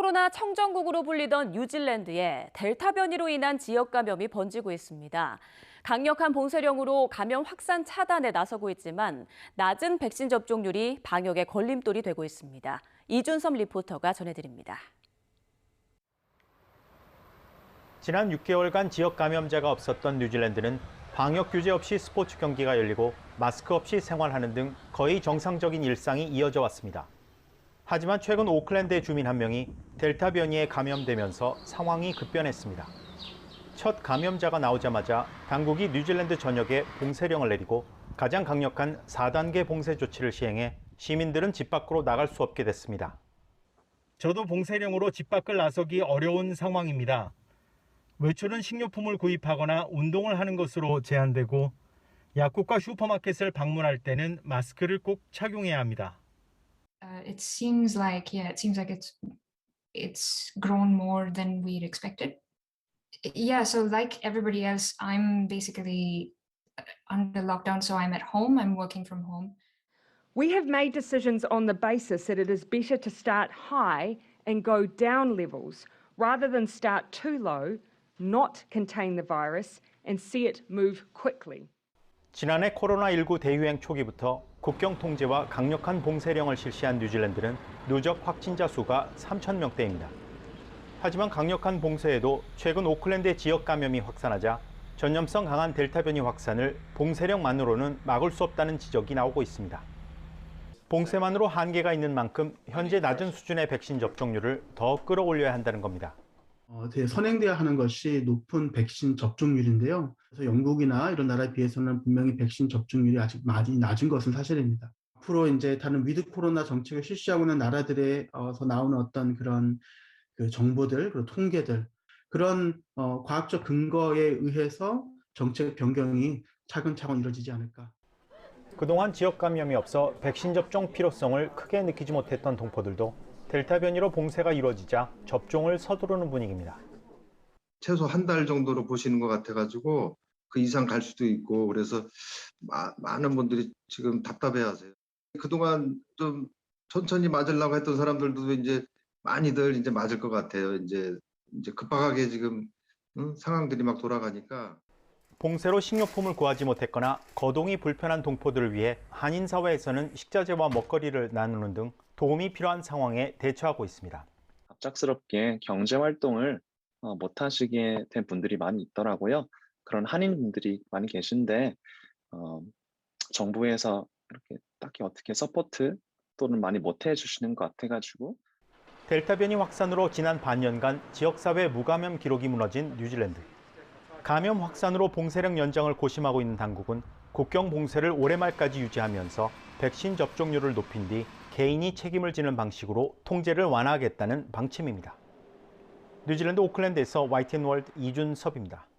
코로나 청정국으로 불리던 뉴질랜드에 델타 변이로 인한 지역 감염이 번지고 있습니다. 강력한 봉쇄령으로 감염 확산 차단에 나서고 있지만 낮은 백신 접종률이 방역에 걸림돌이 되고 있습니다. 이준섭 리포터가 전해드립니다. 지난 6개월간 지역 감염자가 없었던 뉴질랜드는 방역 규제 없이 스포츠 경기가 열리고 마스크 없이 생활하는 등 거의 정상적인 일상이 이어져 왔습니다. 하지만 최근 오클랜드의 주민 한 명이 델타 변이에 감염되면서 상황이 급변했습니다. 첫 감염자가 나오자마자 당국이 뉴질랜드 전역에 봉쇄령을 내리고 가장 강력한 4단계 봉쇄 조치를 시행해 시민들은 집 밖으로 나갈 수 없게 됐습니다. 저도 봉쇄령으로 집 밖을 나서기 어려운 상황입니다. 외출은 식료품을 구입하거나 운동을 하는 것으로 제한되고 약국과 슈퍼마켓을 방문할 때는 마스크를 꼭 착용해야 합니다. Uh, it seems like yeah it seems like it's it's grown more than we'd expected yeah so like everybody else i'm basically uh, under lockdown so i'm at home i'm working from home We have made decisions on the basis that it is better to start high and go down levels rather than start too low, not contain the virus, and see it move quickly. 지난해 코로나19 대유행 초기부터 국경 통제와 강력한 봉쇄령을 실시한 뉴질랜드는 누적 확진자 수가 3천 명대입니다. 하지만 강력한 봉쇄에도 최근 오클랜드의 지역 감염이 확산하자 전염성 강한 델타 변이 확산을 봉쇄령만으로는 막을 수 없다는 지적이 나오고 있습니다. 봉쇄만으로 한계가 있는 만큼 현재 낮은 수준의 백신 접종률을 더 끌어올려야 한다는 겁니다. 어, 선행돼야 하는 것이 높은 백신 접종률인데요. 그래서 영국이나 이런 나라에 비해서는 분명히 백신 접종률이 아직 많이 낮은 것은 사실입니다. 앞으로 이제 다른 위드 코로나 정책을 실시하고 있는 나라들에서 나오는 어떤 그런 그 정보들, 그리고 통계들, 그런 어, 과학적 근거에 의해서 정책 변경이 차근차근 이루어지지 않을까. 그동안 지역 감염이 없어 백신 접종 필요성을 크게 느끼지 못했던 동포들도 델타 변이로 봉쇄가 이루어지자 접종을 서두르는 분위기입니다. 최소 한 달 정도로 보시는 것 같아가지고 그 이상 갈 수도 있고 그래서 마- 많은 분들이 지금 답답해하세요. 그동안 좀 천천히 맞으려고 했던 사람들도 이제 많이들 이제 맞을 것 같아요. 이제 이제 급하게 지금 응? 상황들이 막 돌아가니까 봉쇄로 식료품을 구하지 못했거나 거동이 불편한 동포들을 위해 한인 사회에서는 식자재와 먹거리를 나누는 등 도움이 필요한 상황에 대처하고 있습니다. 갑작스럽게 경제 활동을 어, 못 하시게 된 분들이 많이 있더라고요. 그런 한인분들이 많이 계신데 어, 정부에서 이렇게 딱히 어떻게 서포트 또는 많이 못 해주시는 것 같아가지고 델타 변이 확산으로 지난 반년간 지역사회 무감염 기록이 무너진 뉴질랜드. 감염 확산으로 봉쇄령 연장을 고심하고 있는 당국은 국경 봉쇄를 올해 말까지 유지하면서 백신 접종률을 높인 뒤 개인이 책임을 지는 방식으로 통제를 완화하겠다는 방침입니다. 뉴질랜드 오클랜드에서 YTN 월드 이준섭입니다.